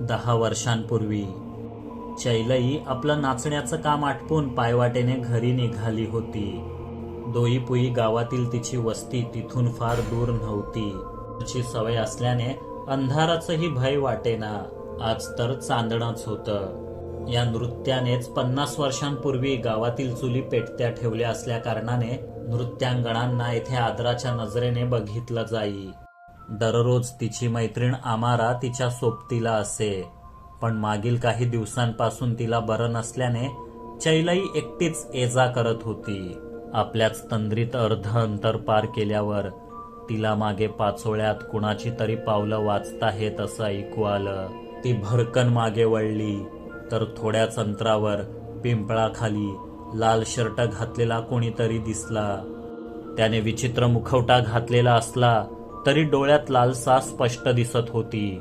दहा वर्षांपूर्वी चैलई आपलं नाचण्याचं काम आटपून पायवाटेने घरी निघाली होती. दोईपुई गावातील तिची वस्ती तिथून फार दूर नव्हती. तिची सवय असल्याने अंधाराचंही भय वाटेना. आज तर चांदणच होतं. या नृत्यानेच पन्नास वर्षांपूर्वी गावातील चुली पेटत्या ठेवल्या असल्या कारणाने नृत्यांगणांना येथे आदराच्या नजरेने बघितलं जाई. दररोज तिची मैत्रीण आमारा तिच्या सोबतीला असे. पण मागील काही दिवसांपासून तिला बरं नसल्याने चैलई एकटीच एजा करत होती. आपल्याच तंद्रीत अर्ध अंतर पार केल्यावर तिला मागे पाचोळ्यात कुणाची तरी पावलं वाचता येत असं ऐकू आलं. ती भरकन मागे वळली तर थोड्याच अंतरावर पिंपळाखाली लाल शर्ट घातलेला कोणीतरी दिसला. त्याने विचित्र मुखवटा घातलेला असला तरी डोळ्यात लालसा स्पष्ट दिसत होती.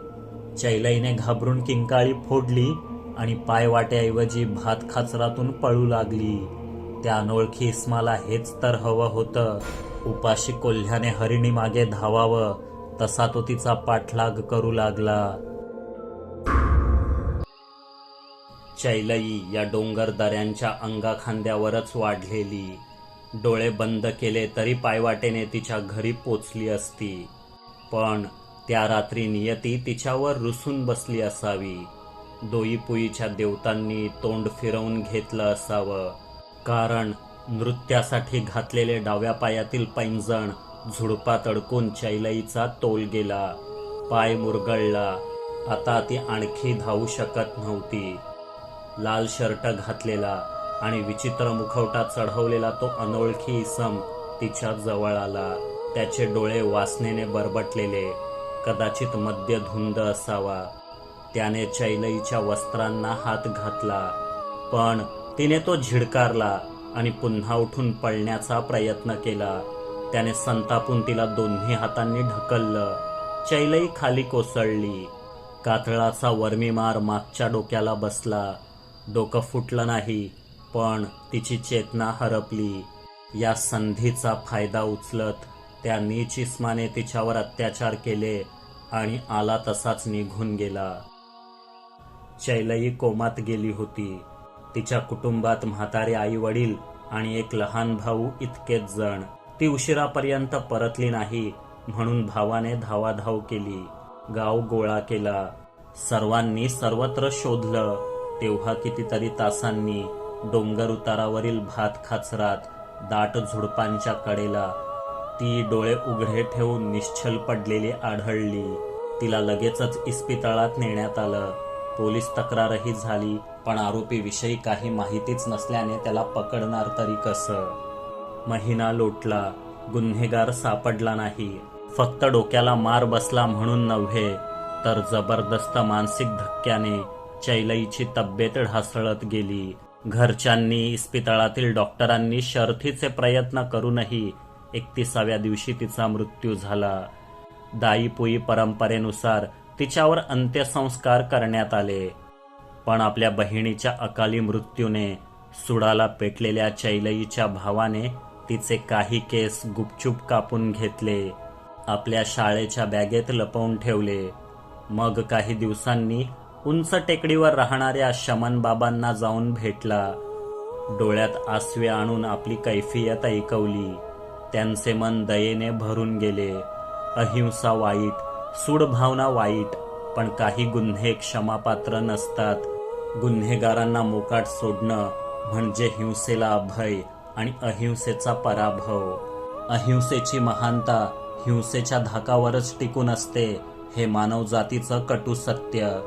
चैलाईने घाबरून किंकाळी फोडली आणि पायवाट्याऐवजी भात खाचरातून पळू लागली. त्या अनोळखी इस्माला हेच तर हवं होतं. उपाशी कोल्ह्याने हरिणी मागे धावावं तसा तो तिचा पाठलाग करू लागला. चैलई या डोंगर दऱ्यांच्या अंगाखांद्यावरच वाढलेली. डोळे बंद केले तरी पायवाटेने तिच्या घरी पोचली असती. पण त्या रात्री नियती तिच्यावर रुसून बसली असावी. दोईपुईच्या देवतांनी तोंड फिरवून घेतलं असावं. कारण नृत्यासाठी घातलेले डाव्या पायातील पैंजण झुडपात अडकून चैलईचा तोल गेला. पाय मुरगळला. आता ती आणखी धावू शकत नव्हती. लाल शर्ट घातलेला आणि विचित्र मुखवटा चढवलेला तो अनोळखी इसम तिच्या जवळ आला. त्याचे डोळे वासनेने बरबटलेले कदाचित मद्य धुंद असावा. त्याने चैलईच्या वस्त्रांना हात घातला पण तिने तो झिडकारला आणि पुन्हा उठून पळण्याचा प्रयत्न केला. त्याने संतापून तिला दोन्ही हातांनी ढकललं. चैलई खाली कोसळली. कातळाचा वर्मीमार मागच्या डोक्याला बसला. डोकं फुटलं नाही पण तिची चेतना हरपली. या संधीचा फायदा उचलत त्या नीच इस्माने तिच्यावर अत्याचार केले आणि आला तसाच निघून गेला. चैलई कोमात गेली होती. तिच्या कुटुंबात म्हातारे आई वडील आणि एक लहान भाऊ इतकेच जण. ती उशिरापर्यंत परतली नाही म्हणून भावाने धावाधाव केली. गाव गोळा केला. सर्वांनी सर्वत्र शोधलं. तेव्हा कितीतरी तासांनी डोंगर उतारावरील भात खाचरात दाट झुडपांच्या कडेला ती डोळे उघडे ठेवून निश्चल पडलेली आढळली. तिला लगेचच इस्पितळात नेण्यात आलं. पोलीस तक्रारही झाली पण आरोपीविषयी काही माहितीच नसल्याने त्याला पकडणार तरी कसं? महिना लोटला गुन्हेगार सापडला नाही. फक्त डोक्याला मार बसला म्हणून नव्हे तर जबरदस्त मानसिक धक्क्याने चैलईची तब्येत ढासळत गेली. घरच्यांनी इस्पितळातील डॉक्टरांनी शर्थीचे प्रयत्न करूनही एकतीसाव्या दिवशी तिचा मृत्यू झाला. दाईपुई परंपरेनुसार तिच्यावर अंत्यसंस्कार करण्यात आले. पण आपल्या बहिणीच्या अकाली मृत्यूने सुडाला पेटलेल्या चैलईच्या भावाने तिचे काही केस गुपचूप कापून घेतले. आपल्या शाळेच्या बॅगेत लपवून ठेवले. मग काही दिवसांनी उंच टेकडीवर राहणाऱ्या शमन बाबांना जाऊन भेटला. डोळ्यात आसवे आणून आपली कैफियत ऐकवली. त्यांचे मन दयेने भरून गेले. अहिंसा वाईट सूड भावना वाईट पण काही गुन्हे क्षमापात्र नसतात. गुन्हेगारांना मोकाट सोडणं म्हणजे हिंसेला अभय आणि अहिंसेचा पराभव. अहिंसेची महानता हिंसेच्या धाकावरच टिकून असते हे मानवजातीचं कटू सत्य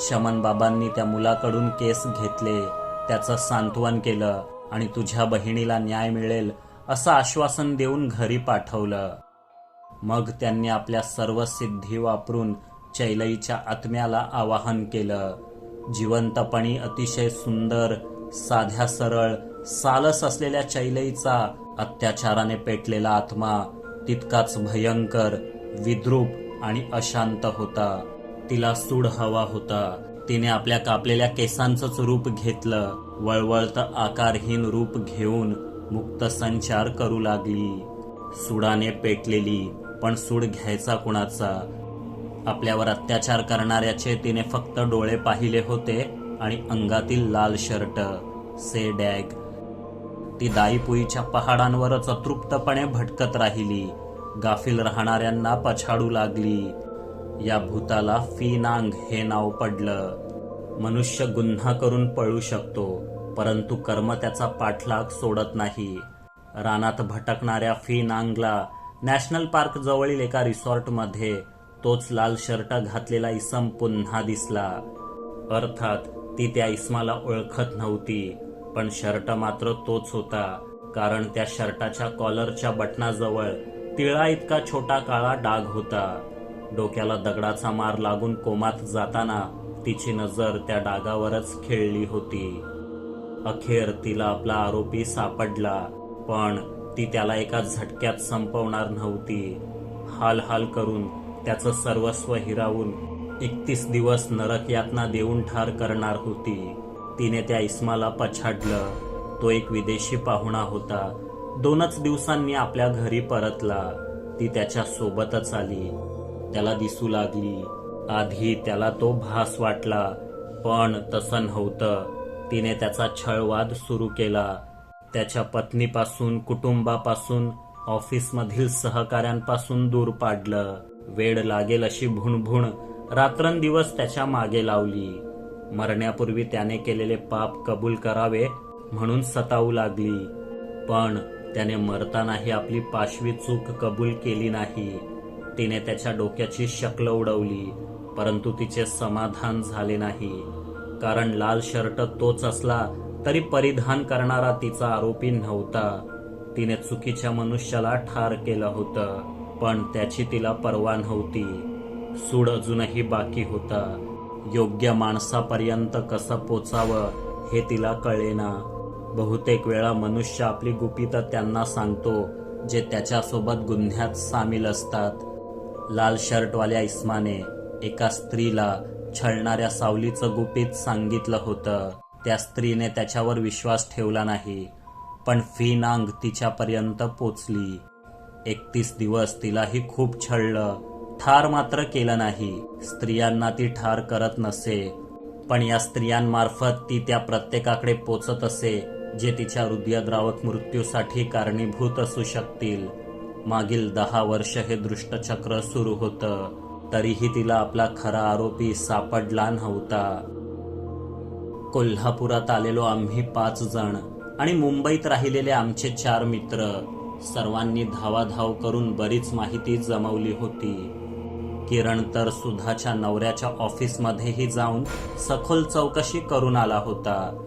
शमन बाबांनी त्या मुलाकडून केस घेतले त्याचं सांत्वन केलं आणि तुझ्या बहिणीला न्याय मिळेल असं आश्वासन देऊन घरी पाठवलं. मग त्यांनी आपल्या सर्व सिद्धी वापरून चैलईच्या आत्म्याला आवाहन केलं. जिवंतपणी अतिशय सुंदर साध्या सरळ सालस असलेल्या चैलईचा अत्याचाराने पेटलेला आत्मा तितकाच भयंकर विद्रूप आणि अशांत होता. तिला सूड हवा होता. तिने आपल्या कापलेल्या केसांचंच रूप घेतलं. वळवळतं आकारहीन रूप घेऊन मुक्त संचार करू लागली. सुडाने पेटलेली पण सूड घ्यायचा कुणाचा? आपल्यावर अत्याचार करणाऱ्याचे तिने फक्त डोळे पाहिले होते आणि अंगातील लाल शर्ट से डॅग. ती दाईपुईच्या पहाडांवरच अतृप्तपणे भटकत राहिली. गाफील राहणाऱ्यांना पछाडू लागली. या भूताला फीनांग हे नाव पडलं. मनुष्य गुन्हा करून पळू शकतो परंतु कर्म त्याचा पाठलाग सोडत नाही. रानात भटकणाऱ्या फीनांगला नॅशनल पार्क जवळील एका रिसॉर्टमध्ये तोच लाल शर्ट घातलेला इसम पुन्हा दिसला. अर्थात ती त्या इसमाला ओळखत नव्हती पण शर्ट मात्र तोच होता कारण त्या शर्टाच्या कॉलरच्या बटनाजवळ तिळा इतका छोटा काळा डाग होता. डोक्याला दगडाचा मार लागून कोमात जाताना तिची नजर त्या डागावरच खेळली होती. अखेर तिला आपला आरोपी सापडला पण ती त्याला एका झटक्यात संपवणार नव्हती. हाल हाल करून त्याचं सर्वस्व हिरावून एकतीस दिवस नरक यातना देऊन ठार करणार होती. तिने त्या इस्माला पछाडलं. तो एक विदेशी पाहुणा होता. दोनच दिवसांनी आपल्या घरी परतला. ती त्याच्या सोबतच आली. त्याला दिसू लागली. आधी त्याला तो भास वाटला पण तसं नव्हतं. तिने त्याचा छळवाद सुरू केला. त्याच्या पत्नीपासून कुटुंबापासून ऑफिसमधील सहकाऱ्यांपासून दूर पाडलं. वेळ लागेल अशी भुणभुण रात्रंदिवस त्याच्यामागे लावली. मरण्यापूर्वी त्याने केलेले पाप कबूल करावे म्हणून सतावू लागली. पण त्याने मरतानाही आपली पाशवी चूक कबूल केली नाही. तिने त्याच्या डोक्याची शक्ल उडवली परंतु तिचे समाधान झाले नाही. कारण लाल शर्ट तोच असला तरी परिधान करणारा तिचा आरोपी नव्हता. तिने चुकीच्या मनुष्याला ठार केलं होतं पण त्याची तिला पर्वा नव्हती. सूड अजूनही बाकी होता. योग्य माणसापर्यंत कसं पोचावं हे तिला कळेना. बहुतेक वेळा मनुष्य आपली गुपितं त्यांना सांगतो जे त्याच्यासोबत गुन्ह्यात सामील असतात. लाल शर्टवाल्या इस्माने एका स्त्रीला छळणाऱ्या सावलीचं गुपित सांगितलं होतं. त्या स्त्रीने त्याच्यावर विश्वास ठेवला नाही पण फी नांग तिच्यापर्यंत पोचली. एकतीस दिवस तिलाही खूप छळलं. ठार मात्र केलं नाही. स्त्रियांना ती ठार करत नसे पण या स्त्रियांमार्फत ती त्या प्रत्येकाकडे पोचत असे जे तिच्या हृदयद्रावक मृत्यूसाठी कारणीभूत असू शकतील. मागील दहा वर्ष हे दृष्टचक्र सुरू होतं. तरीही तिला आपला खरा आरोपी सापडला नव्हता. कोल्हापुरात आलेलो आम्ही पाच जण आणि मुंबईत राहिलेले आमचे चार मित्र. सर्वांनी धावाधाव करून बरीच माहिती जमवली होती. किरण तर सुधाच्या नवऱ्याच्या ऑफिसमध्येही जाऊन सखोल चौकशी करून आला होता.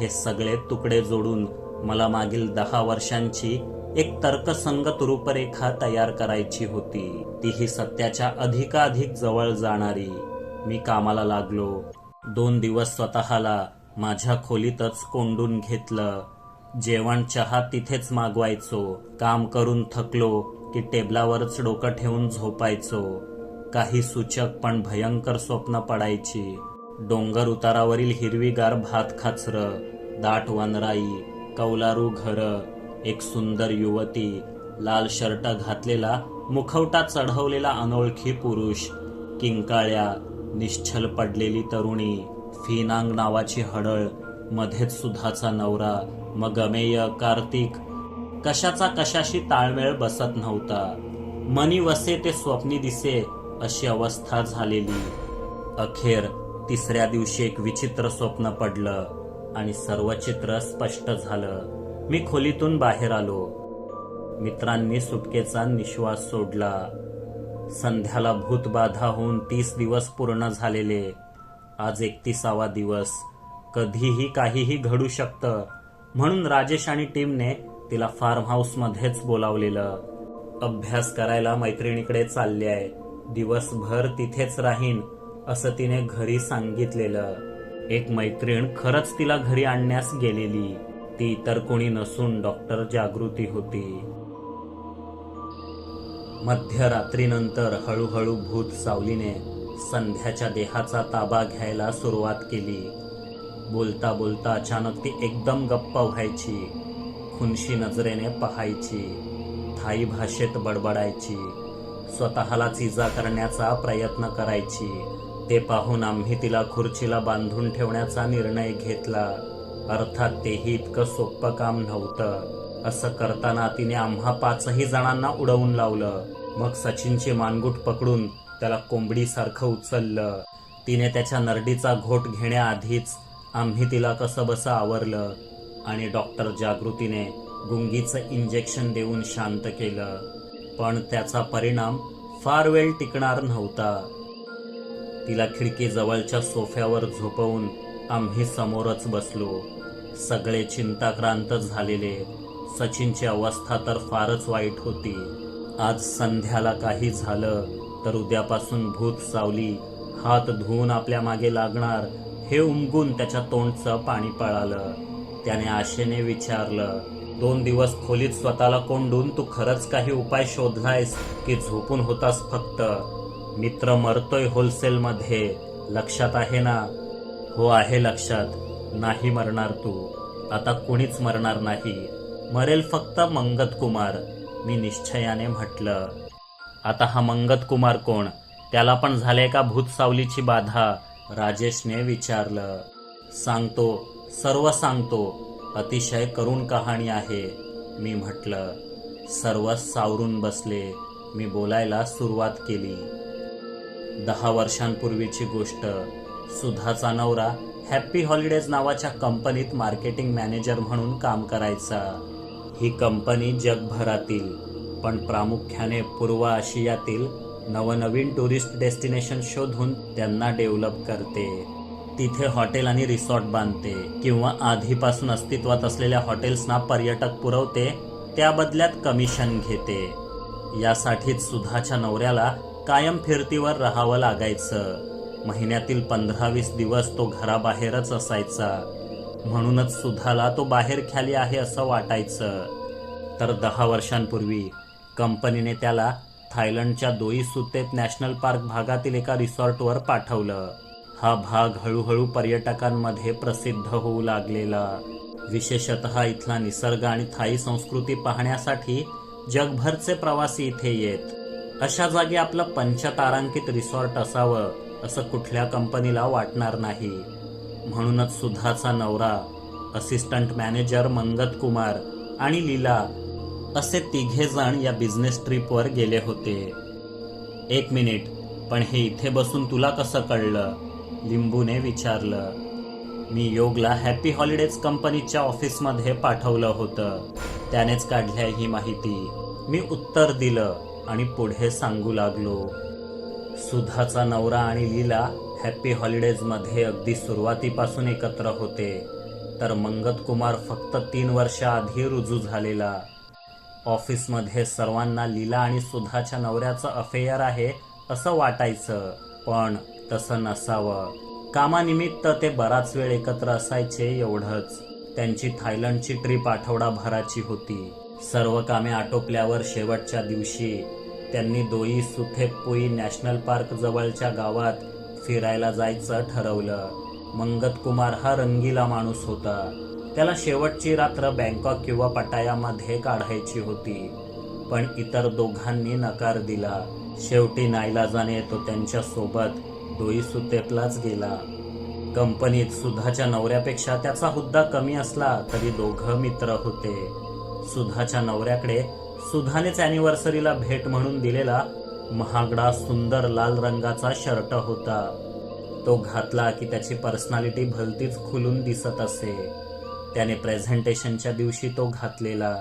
हे सगळे तुकडे जोडून मला मागील दहा वर्षांची एक तर्कसंगत रूपरेखा तयार करायची होती. तीही सत्याच्या अधिकाधिक जवळ जाणारी. मी कामाला लागलो. दोन दिवस स्वतःला माझ्या खोलीतच कोंडून घेतलं. जेवण चहा तिथेच मागवायचो. काम करून थकलो की टेबलावरच डोकं ठेवून झोपायचो. काही सूचक पण भयंकर स्वप्न पडायची. डोंगर उतारावरील हिरवीगार भात खाचरं दाट वनराई कौलारू घर एक सुंदर युवती लाल शर्ट घातलेला मुखवटा चढवलेला अनोळखी पुरुष किंकाळ्या निश्चल पडलेली तरुणी फिनांग नावाची हडळ मध्येच सुधाचा नवरा मग अमेय कार्तिक कशाचा कशाशी ताळमेळ बसत नव्हता. मनी वसे ते स्वप्नी दिसे अशी अवस्था झालेली. अखेर तिसऱ्या दिवशी एक विचित्र स्वप्न पडलं. आणि सर्व चित्र स्पष्ट झालं. मी खोलीतून बाहेर आलो. मित्रांनी सुटकेचा निश्वास सोडला. संध्याला भूतबाधा होऊन तीस दिवस पूर्ण झालेले. आज एकतीसावा दिवस. कधीही काहीही घडू शकतं. म्हणून राजेश आणि टीमने तिला फार्म हाऊसमध्येच बोलावलेलं. अभ्यास करायला मैत्रिणीकडे चालले आहे. दिवसभर तिथेच राहीन असं तिने घरी सांगितलेलं. एक मैत्रीण खरंच तिला घरी आणण्यास गेलेली. ती इतर कोणी नसून डॉक्टर जागृती होती. मध्यरात्रीनंतर हळूहळू भूत सावलीने संध्याच्या देहाचा ताबा घ्यायला सुरुवात केली. बोलता बोलता अचानक ती एकदम गप्प व्हायची. खुनशी नजरेने पाहायची. थाई भाषेत बडबडायची. स्वतःला इजा करण्याचा प्रयत्न करायची. ते पाहून आम्ही तिला खुर्चीला बांधून ठेवण्याचा निर्णय घेतला. अर्थात तेही इतकं सोपं काम नव्हतं. असं करताना तिने आम्हा पाचही जणांना उडवून लावलं. मग सचिनची मानगुट पकडून त्याला कोंबडीसारखं उचललं. तिने त्याच्या नरडीचा घोट घेण्याआधीच आम्ही तिला कसं बसं आवरलं आणि डॉक्टर जागृतीने गुंगीचं इंजेक्शन देऊन शांत केलं. पण त्याचा परिणाम फार वेळ टिकणार नव्हता. तिला खिडकीजवळच्या सोफ्यावर झोपवून आम्ही समोरच बसलो. सगळे चिंताक्रांत झालेले. सचिनची अवस्था तर फारच वाईट होती. आज संध्याला काही झालं तर उद्यापासून भूत सावली हात धुवून आपल्या मागे लागणार हे उमगून त्याच्या तोंडचं पाणी पळालं. त्याने आशेने विचारलं दोन दिवस खोलीत स्वतःला कोंडून तू खरंच काही उपाय शोधलायस की झोपून होतास फक्त? मित्र मरतोय होलसेलमध्ये. लक्षात आहे ना? हो आहे लक्षात. नाही मरणार तू. आता कुणीच मरणार नाही. मरेल फक्त मंगत कुमार मी निश्चयाने म्हटलं. आता हा मंगत कुमार कोण? त्याला पण झाले का भूत सावलीची बाधा? राजेशने विचारलं. सांगतो. सर्व सांगतो. अतिशय करुण कहाणी आहे. मी म्हटलं. सर्व सावरून बसले. मी बोलायला सुरुवात केली. दहा वर्षांपूर्वीची गोष्ट. सुधाचा नवरा हॅप्पी हॉलिडेज नावाच्या कंपनीत मार्केटिंग मॅनेजर म्हणून काम करायचा. ही कंपनी जगभरातील पण प्रामुख्याने पूर्व आशियातील नवनवीन टुरिस्ट डेस्टिनेशन शोधून त्यांना डेव्हलप करते. तिथे हॉटेल आणि रिसॉर्ट बांधते किंवा आधीपासून अस्तित्वात असलेल्या हॉटेल्सना पर्यटक पुरवते त्या बदल्यात कमिशन घेते. यासाठीच सुधाच्या नवऱ्याला कायम फिरतीवर राहावं लागायचं. महिन्यातील पंधरा वीस दिवस तो घराबाहेरच असायचा. म्हणूनच सुधाला तो बाहेर खाली आहे असं वाटायचं. तर दहा वर्षांपूर्वी कंपनीने त्याला थायलंडच्या दोई सुतेत नॅशनल पार्क भागातील एका रिसॉर्टवर पाठवलं. हा भाग हळूहळू पर्यटकांमध्ये प्रसिद्ध होऊ लागलेला. विशेषतः इथला निसर्ग आणि थाई संस्कृती पाहण्यासाठी जगभरचे प्रवासी इथे येत. अशा जागी आपलं पंचतारांकित रिसॉर्ट असावं असं कुठल्या कंपनीला वाटणार नाही. म्हणूनच सुधाचा नवरा असिस्टंट मॅनेजर मंगत कुमार आणि लीला असे तिघे जण या बिझनेस ट्रिपवर गेले होते. एक मिनिट पण हे इथे बसून तुला कसं कळलं? लिंबूने विचारलं. मी योगला हॅपी हॉलिडेज कंपनीच्या ऑफिसमध्ये पाठवलं होतं. त्यानेच काढल्या ही माहिती. मी उत्तर दिलं आणि पुढे सांगू लागलो. सुधाचा नवरा आणि लीला हॅपी हॉलिडेजमध्ये अगदी सुरुवातीपासून एकत्र होते. तर मंगत कुमार फक्त तीन वर्षाआधी रुजू झालेला. ऑफिसमध्ये सर्वांना लीला आणि सुधाच्या नवऱ्याचं अफेअर आहे असं वाटायचं पण तसं नसावं. कामानिमित्त ते बराच वेळ एकत्र असायचे एवढंच. त्यांची थायलंडची ट्रिप आठवडाभराची होती. सर्व कामे आटोपल्यावर शेवटच्या दिवशी त्यांनी दोई सुथेपुई नॅशनल पार्क जवळच्या गावात फिरायला जायचं ठरवलं. मंगत कुमार हा रंगीला माणूस होता. त्याला शेवटची रात्र बँकॉक किंवा पटायामध्ये काढायची होती. पण इतर दोघांनी नकार दिला. शेवटी नाईलाजाने तो त्यांच्यासोबत दोई सुतेपलाच गेला. कंपनीत सुधाच्या नवऱ्यापेक्षा त्याचा हुद्दा कमी असला तरी दोघं मित्र होते. सुधाच्या नवऱ्याकडे सुधानेच अॅनिव्हर्सरीला भेट म्हणून दिलेला महागडा सुंदर लाल रंगाचा शर्ट होता. तो घातला की त्याची पर्सनॅलिटी भलतीच खुलून दिसत असे. त्याने प्रेझेंटेशनच्या दिवशी तो घातलेला.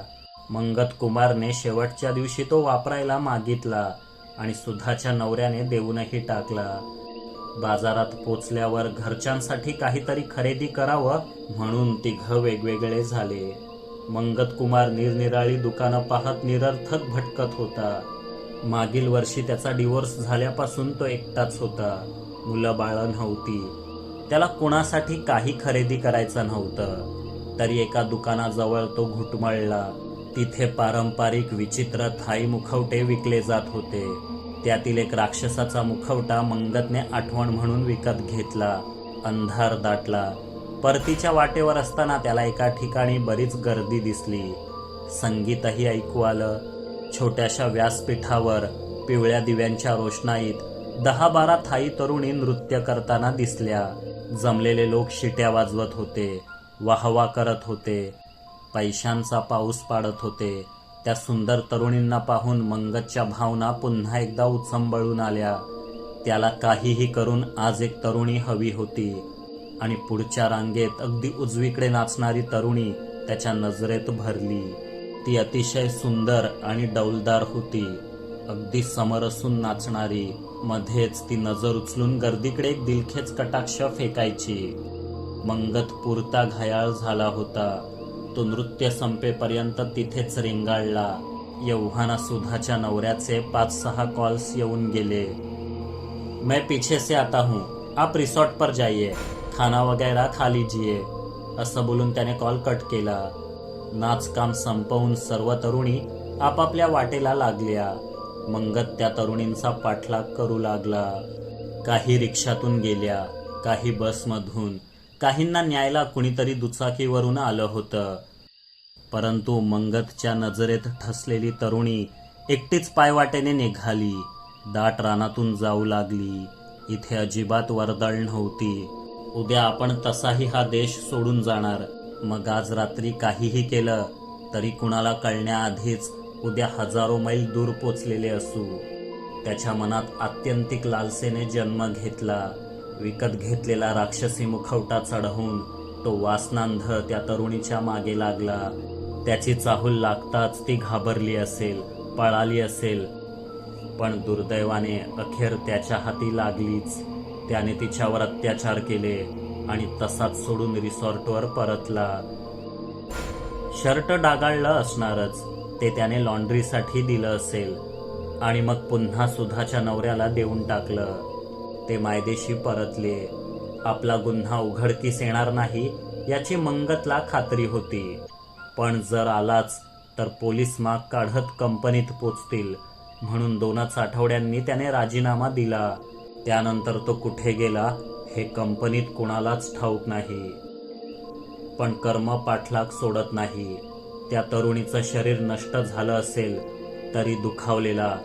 मंगत कुमारने शेवटच्या दिवशी तो वापरायला मागितला आणि सुधाच्या नवऱ्याने देऊनही टाकला. बाजारात पोचल्यावर घरच्यांसाठी काहीतरी खरेदी करावं म्हणून तिघ वेगवेगळे झाले. मंगत कुमार निरनिराळी दुकानं पाहत निरर्थक भटकत होता. मागील वर्षी त्याचा डिवोर्स झाल्यापासून तो एकटाच होता. मुलं बाळं नव्हती. त्याला कुणासाठी काही खरेदी करायचं नव्हतं. तरी एका दुकानाजवळ तो घुटमळला. तिथे पारंपरिक विचित्र थाई मुखवटे विकले जात होते. त्यातील एक राक्षसाचा मुखवटा मंगतने आठवण म्हणून विकत घेतला. अंधार दाटला. परतीच्या वाटेवर असताना त्याला एका ठिकाणी बरीच गर्दी दिसली. संगीतही ऐकू आलं. छोट्याशा व्यासपीठावर पिवळ्या दिव्यांच्या रोषणाईत दहा बारा थाई तरुणी नृत्य करताना दिसल्या. जमलेले लोक शिट्या वाजवत होते वाहवा करत होते पैशांचा पाऊस पाडत होते. त्या सुंदर तरुणींना पाहून मंगतच्या भावना पुन्हा एकदा उचंबळून आल्या. त्याला काहीही करून आज एक तरुणी हवी होती. आणि पुढच्या रांगेत अगदी उजवीकडे नाचणारी तरुणी त्याच्या नजरेत भरली. ती अतिशय सुंदर आणि डौलदार होती. अगदी समर असून नाचणारी मध्येच ती नजर उचलून गर्दीकडे एक दिलखेच कटाक्ष फेकायची. मंगत पुरता घायाळ झाला होता. तो नृत्य संपेपर्यंत तिथेच रेंगाळला. यव्हाना सुधाच्या नवऱ्याचे पाच सहा कॉल्स येऊन गेले. मैं पीछे से आता हूँ. आप रिसॉर्ट पर जाइए. खाना वगैरह खा लीजिए असं बोलून त्याने कॉल कट केला. नाचकाम संपवून सर्व तरुणी आपापल्या वाटेला लागल्या. मंगत त्या तरुणींचा पाठलाग करू लागला. काही रिक्षातून गेल्या काही बसमधून. काहींना न्यायला कुणीतरी दुचाकीवरून आलं होतं. परंतु मंगतच्या नजरेत ठसलेली तरुणी एकटीच पायवाटेने निघाली. दाट रानातून जाऊ लागली. इथे अजिबात वर्दळ नव्हती. उद्या आपण तसाही हा देश सोडून जाणार. मग आज रात्री काहीही केलं तरी कुणाला कळण्याआधीच उद्या हजारो मैल दूर पोचलेले असू. त्याच्या मनात आत्यंतिक लालसेने जन्म घेतला. विकत घेतलेला राक्षसी मुखवटा चढवून तो वासनांध त्या तरुणीच्या मागे लागला. त्याची चाहूल लागताच ती घाबरली असेल पळाली असेल. पण दुर्दैवाने अखेर त्याच्या हाती लागलीच. त्याने तिच्यावर अत्याचार केले आणि तसाच सोडून रिसॉर्टवर परतला. शर्ट डागाळलं असणारच ते त्याने लॉन्ड्रीसाठी दिलं असेल. आणि मग पुन्हा सुधाच्या नवऱ्याला देऊन टाकलं. ते मायदेशी परतले. आपला गुन्हा उघडकीस येणार नाही याची मंगतला खात्री होती. पण जर आलाच तर पोलीस माग काढत कंपनीत पोचतील म्हणून दोनच आठवड्यांनी त्याने राजीनामा दिला. त्यानंतर तो कुठे गेला हे कंपनीत कुणालाच ठाऊक नाही. पण कर्म पाठलाग सोडत नाही. त्या तरुणीचं शरीर नष्ट झालं असेल तरी दुखावलेला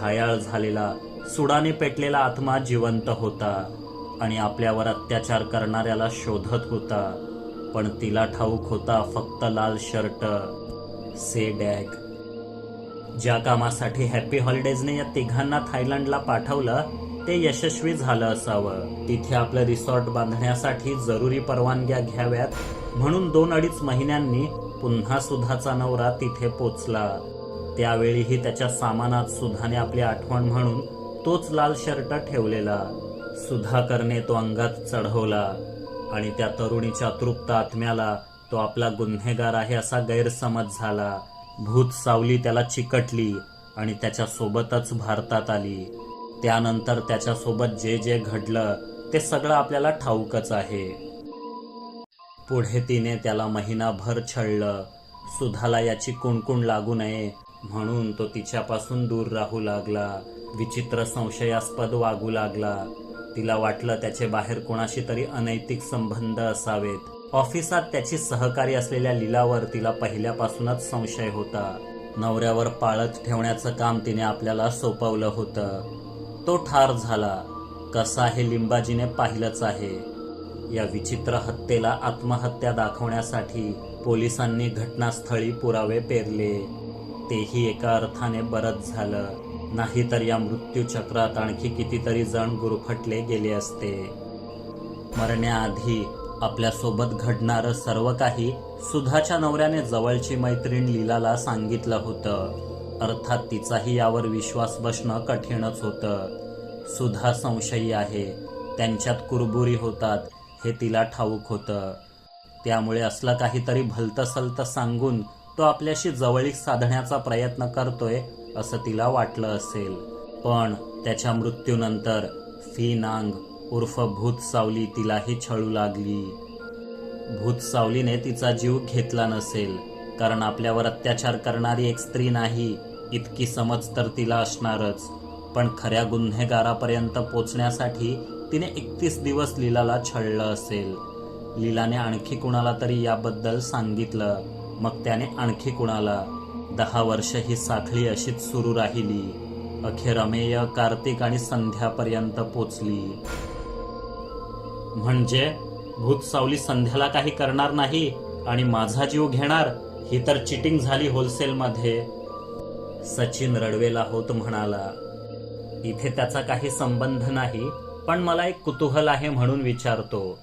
घायाळ झालेला सुडाने पेटलेला आत्मा जिवंत होता आणि आपल्यावर अत्याचार करणाऱ्याला शोधत होता. पण तिला ठाऊक होता फक्त लाल शर्ट से डॅग. ज्या कामासाठी हॅपी हॉलिडेजने या तिघांना थायलंडला पाठवलं ते यशस्वी झालं असावं. तिथे आपलं रिसॉर्ट बांधण्यासाठी जरुरी परवानग्या घ्याव्यात म्हणून दोन अडीच महिन्यांनी पुन्हा सुधाचा नवरा तिथे पोचला. त्यावेळीही त्याच्या सामानात सुधाने आपली आठवण म्हणून तोच लाल शर्ट ठेवलेला. सुधाकरने तो अंगात चढवला आणि त्या तरुणीच्या तृप्त आत्म्याला तो आपला गुन्हेगार आहे असा गैरसमज झाला. भूत सावली त्याला चिकटली आणि त्याच्या सोबतच भारतात आली. त्यानंतर त्याच्यासोबत जे जे घडलं ते सगळं आपल्याला ठाऊकच आहे. पुढे तिने त्याला महिनाभर छळलं सुधाला याची कुणकुण लागू नये म्हणून तो तिच्यापासून दूर राहू लागला. विचित्र संशयास्पद वागू लागला. तिला वाटलं त्याचे बाहेर कोणाशी तरी अनैतिक संबंध असावेत. ऑफिसात त्याची सहकारी असलेल्या लीलावर तिला पहिल्यापासूनच संशय होता. नवऱ्यावर पाळत ठेवण्याचं काम तिने आपल्याला सोपवलं होतं. तो ठार झाला. कसा हे लिंबाजीने पाहिलंच आहे. या विचित्र हत्येला आत्महत्या दाखवण्यासाठी पोलिसांनी घटनास्थळी पुरावे पेरले. तेही एका अर्थाने बरंच झालं. नाहीतर या मृत्यूचक्रात आणखी कितीतरी जण गुरफटले गेले असते. मरण्याआधी आपल्यासोबत घडणारं सर्व काही सुधाच्या नवऱ्याने जवळची मैत्रीण लीलाला सांगितलं होतं. अर्थात तिचाही यावर विश्वास बसणं कठीणच होतं. सुधा संशयी आहे. त्यांच्यात कुरबुरी होतात हे तिला ठाऊक होतं. त्यामुळे असलं काहीतरी भलतसलतं सांगून तो आपल्याशी जवळीक साधण्याचा प्रयत्न करतोय असं तिला वाटलं असेल. पण त्याच्या मृत्यूनंतर फी नांग उर्फ भूत सावली तिलाही छळू लागली. भूत सावलीने तिचा जीव घेतला नसेल कारण आपल्यावर अत्याचार करणारी एक स्त्री नाही इतकी समज तर तिला असणारच. पण खऱ्या गुन्हेगारापर्यंत पोचण्यासाठी तिने एकतीस दिवस लीलाला छळलं असेल. लीलाने आणखी कुणाला तरी याबद्दल सांगितलं. मग त्याने आणखी कुणाला? दहा वर्ष ही साखळी अशीच सुरू राहिली. अखेर अमेय कार्तिक आणि संध्यापर्यंत पोचली. म्हणजे भूत सावली संध्याला काही करणार नाही आणि माझा जीव घेणार? ही तर चिटिंग झाली होलसेलमध्ये सचिन रडवेला होत म्हणाला इथे त्याचा काही संबंध नाही पण मला एक कुतूहल आहे म्हणून विचारतो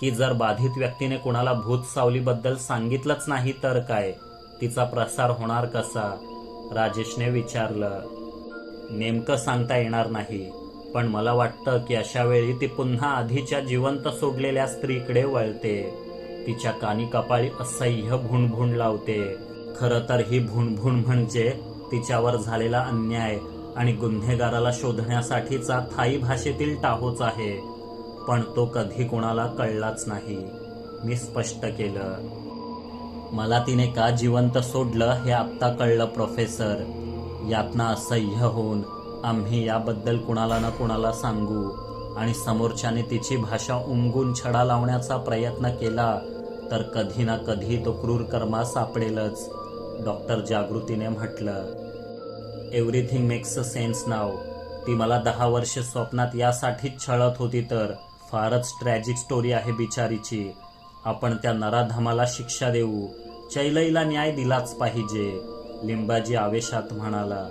की जर बाधित व्यक्तीने कुणाला भूत सावलीबद्दल सांगितलंच नाही तर काय? तिचा प्रसार होणार कसा? राजेशने विचारलं नेमकं सांगता येणार नाही पण मला वाटतं की अशा वेळी ती पुन्हा आधीच्या जिवंत सोडलेल्या स्त्रीकडे वळते. तिच्या कानी कपाळी असह्य भुणभुण लावते. खरं तर ही भुणभुण म्हणजे तिच्यावर झालेला अन्याय आणि गुन्हेगाराला शोधण्यासाठीचा थाई भाषेतील टाहोच आहे. पण तो कधी कोणाला कळलाच नाही. मी स्पष्ट केलं. मला तिने का जिवंत सोडलं हे आत्ता कळलं प्रोफेसर. यातना असह्य होऊन आम्ही याबद्दल कुणाला ना कुणाला सांगू आणि समोरच्याने तिची भाषा उमगून छडा लावण्याचा प्रयत्न केला तर कधी ना कधी तो क्रूर कर्मा सापडेलच. डॉक्टर जागृतीने म्हटलं एव्हरीथिंग मेक्स अ सेन्स नाव ती मला दहा वर्ष स्वप्नात यासाठीच छळत होती तर फारच ट्रॅजिक स्टोरी आहे बिचारीची. आपण त्या नराधमाला शिक्षा देऊ. चैलईला न्याय दिलाच पाहिजे लिंबाजी आवेशात म्हणाला.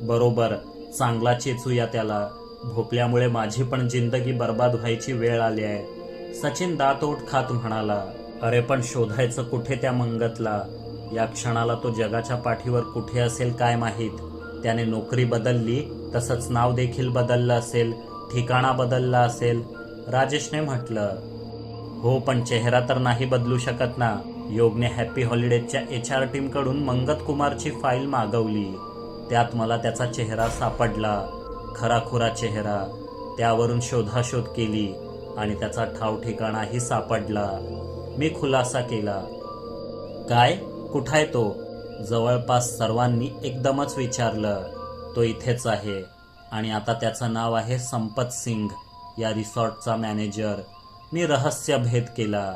बरोबर चांगला चेचूया त्याला. भोपल्यामुळे माझी पण जिंदगी बर्बाद व्हायची वेळ आली आहे सचिन दातोट खात म्हणाला. अरे पण शोधायचं कुठे त्या मंगतला? या क्षणाला तो जगाच्या पाठीवर कुठे असेल काय माहीत. त्याने नोकरी बदलली तसंच नाव देखील बदललं असेल ठिकाणा बदलला असेल. राजेशने म्हटलं हो पण चेहरा तर नाही बदलू शकत ना. योगने हॅपी हॉलिडेजच्या एच आर टीमकडून मंगत कुमारची फाईल मागवली. त्यात मला त्याचा चेहरा सापडला. खराखुरा चेहरा. त्यावरून शोधाशोध केली आणि त्याचा ठाव ठिकाणाही सापडला. मी खुलासा केला. काय? कुठाय तो? जवळपास सर्वांनी एकदमच विचारलं तो इथेच आहे. आणि आता त्याचं नाव आहे संपत सिंग या रिसॉर्टचा मॅनेजर. मी रहस्य भेद केला.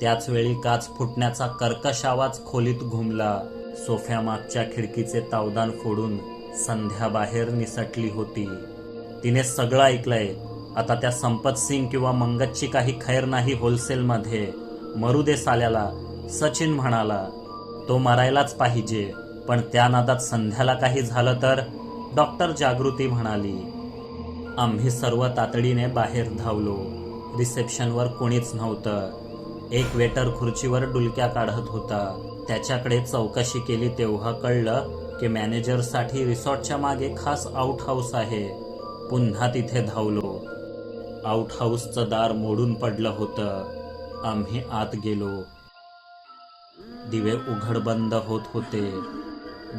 त्याच वेळी काच फुटण्याचा कर्कश आवाज खोलीत घुमला. सोफ्यामागच्या खिडकीचे तावदान फोडून संध्या बाहेर निसटली होती. तिने सगळं ऐकलंय. आता त्या संपत सिंग किंवा मंगतची काही खैर नाही होलसेलमध्ये. मरू दे साल्याला सचिन म्हणाला. तो मरायलाच पाहिजे पण त्या नादात संध्याला काही झालं तर? डॉक्टर जागृती म्हणाली. आम्ही सर्व तातडीने बाहेर धावलो. रिसेप्शनवर कोणीच नव्हतं. एक वेटर खुर्चीवर डुलक्या काढत होता. त्याच्याकडे चौकशी केली तेव्हा कळलं की मॅनेजरसाठी रिसॉर्टच्या मागे खास आउट हाऊस आहे. पुन्हा तिथे धावलो. आउटहाऊसचं दार मोडून पडलं होतं. आम्ही आत गेलो. दिवे उघड बंद होत होते.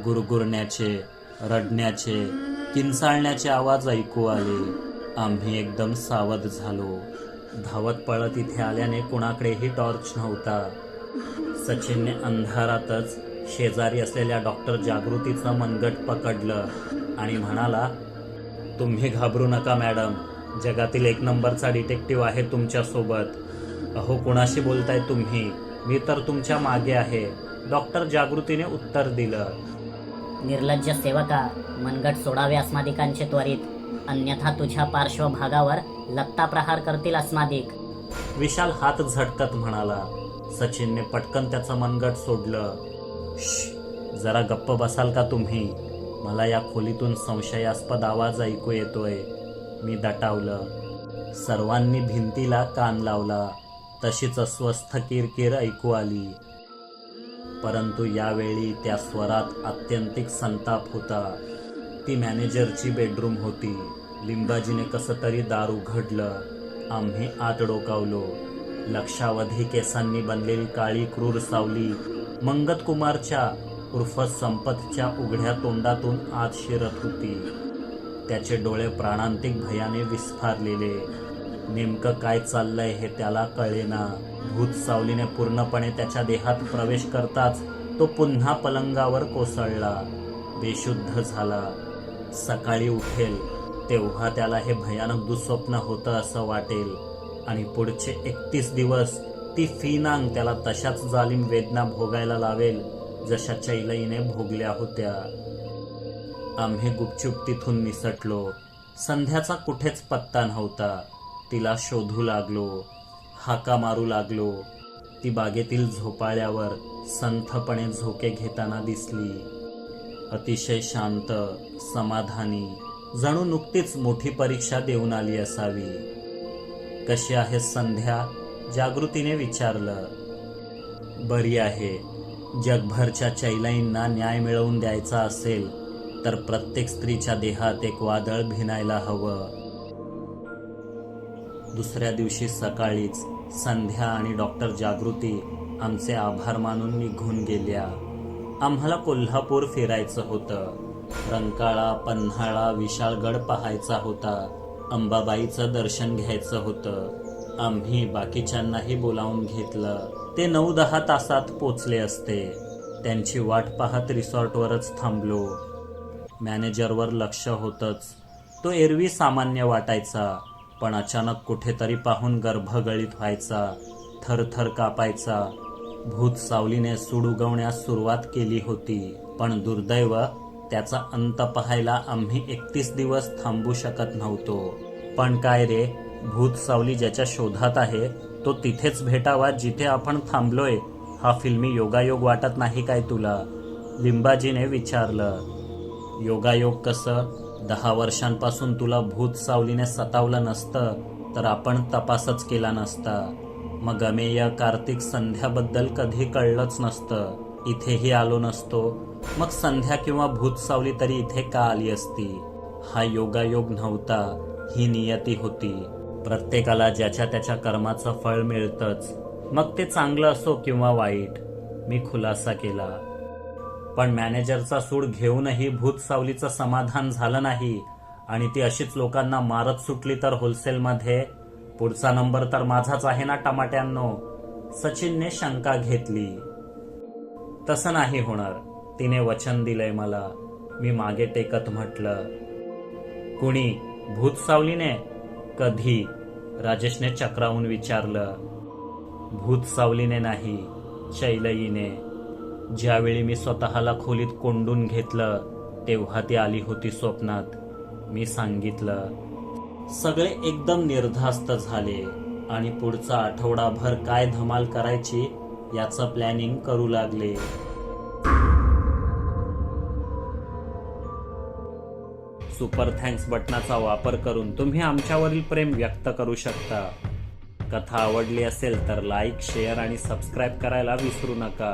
गुरगुरण्याचे रडण्याचे किंचाळण्याचे आवाज ऐकू आले. आम्ही एकदम सावध झालो. धावत पळत इथे आल्याने कुणाकडेही टॉर्च नव्हता. सचिनने अंधारातच शेजारी असलेल्या डॉक्टर जागृतीचं मनगट पकडलं आणि म्हणाला तुम्ही घाबरू नका मॅडम. जगातील एक नंबरचा डिटेक्टिव्ह आहे तुमच्यासोबत. अहो कुणाशी बोलताय तुम्ही? मी तर तुमच्या मागे आहे. डॉक्टर जागृतीने उत्तर दिलं. निर्लज्ज सेवका मनगट सोडावे अस्मादिकांचे त्वरित. अन्यथा तुझ्या पार्श्वभागावर लत्ता प्रहार करतील अस्मादिक. विशाल हात झटकत म्हणाला. सचिनने पटकन त्याचं मनगट सोडलं. "श्श, जरा गप्प बसाल का तुम्ही? मला या खोलीतून संशयास्पद आवाज ऐकू येतोय. मी दटावलं. सर्वांनी भिंतीला कान लावला. तशीच अस्वस्थ किरकिर ऐकू आली. परंतु यावेळी त्या स्वरात आत्यंतिक संताप होता. ती मॅनेजरची बेडरूम होती. लिंबाजीने कसं तरी दार उघडलं. आम्ही आत डोकावलो. लक्षावधी केसांनी बनलेली काळी क्रूर सावली मंगत कुमारच्या उर्फ संपतच्या उघड्या तोंडातून आत शिरत होती. त्याचे डोळे प्राणांतिक भयाने विस्फारलेले. नेमकं काय चाललंय हे त्याला कळेना. भूत सावलीने पूर्णपणे त्याच्या देहात प्रवेश करताच तो पुन्हा पलंगावर कोसळला. बेशुद्ध झाला. सकाळी उठेल तेव्हा त्याला हे भयानक दुःस्वप्न होतं असं वाटेल. आणि पुढचे एकतीस दिवस ती फिनांग त्याला तशाच जालिम वेदना भोगायला लावेल जशा चैलईने भोगल्या होत्या. आम्ही गुपचूप तिथून निसटलो. संध्याचा कुठेच पत्ता नव्हता. तिला शोधू लागलो. हाका मारू लागलो. ती बागेतील झोपाळ्यावर संथपणे झोके घेताना दिसली. अतिशय शांत समाधानी जणू नुकतीच मोठी परीक्षा देऊन आली असावी. कशी आहे संध्या? जागृतीने विचारलं. बरी आहे. जगभरच्या चैलाईंना न्याय मिळवून द्यायचा असेल तर प्रत्येक स्त्रीच्या देहात एक वादळ भिनायला हवं. दुसऱ्या दिवशी सकाळीच संध्या आणि डॉक्टर जागृती आमचे आभार मानून निघून गेल्या. आम्हाला कोल्हापूर फिरायचं होतं. रंकाळा पन्हाळा विशाळगड पाहायचा होता. अंबाबाईचं दर्शन घ्यायचं होतं. आम्ही बाकीच्यांनाही बोलावून घेतलं. ते नऊ दहा तासात पोचले असते. त्यांची वाट पाहत रिसॉर्टवरच थांबलो. मॅनेजरवर लक्ष होतंच. तो एरवी सामान्य वाटायचा पण अचानक कुठेतरी पाहून गर्भगळीत व्हायचा थरथर कापायचा. भूत सावलीने सूड उगवण्यास सुरुवात केली होती पण दुर्दैव त्याचा अंत पाहायला आम्ही एकतीस दिवस थांबू शकत नव्हतो. पण काय रे भूत सावली ज्याच्या शोधात आहे तो तिथेच भेटावा जिथे आपण थांबलोय? हा फिल्मी योगायोग वाटत नाही काय तुला? लिंबाजीने विचारलं. योगायोग कसं? दहा वर्षांपासून तुला भूत सावलीने सतावलं नसतं तर आपण तपासच केला नसता. मग अमेय कार्तिक संध्याबद्दल कधी कळलंच नसतं. इथेही आलो नसतो. मग संध्या किंवा भूत सावली तरी इथे का आली असती? हा योगायोग नव्हता ही नियती होती. प्रत्येकाला ज्याच्या त्याच्या कर्माचं फळ मिळतंच. मग ते चांगलं असो किंवा वाईट मी खुलासा केला. पण मॅनेजरचा सूड घेऊनही भूत सावलीचं समाधान झालं नाही. आणि ती अशीच लोकांना मारत सुटली तर होलसेलमध्ये. पुढचा नंबर तर माझाच आहे ना टमाट्यांनो? सचिनने शंका घेतली. तसं नाही होणार. तिने वचन दिलंय मला. मी मागे टेकत म्हटलं. कुणी? भूत सावलीने कधी? राजेशने चक्रावून विचारलं. भूत सावलीने नाही शैलईने. ज्यावेळी मी स्वतःला खोलीत कोंडून घेतलं तेव्हा ती आली होती स्वप्नात. मी सांगितलं सगळे एकदम निर्धास्त झाले आणि पुढचा आठवडाभर काय धमाल करायची याचं प्लॅनिंग करू लागले. सुपर थँक्स बटनाचा वापर करून तुम्ही आमच्यावरील प्रेम व्यक्त करू शकता. कथा आवडली असेल तर लाईक शेअर आणि सबस्क्राईब करायला विसरू नका.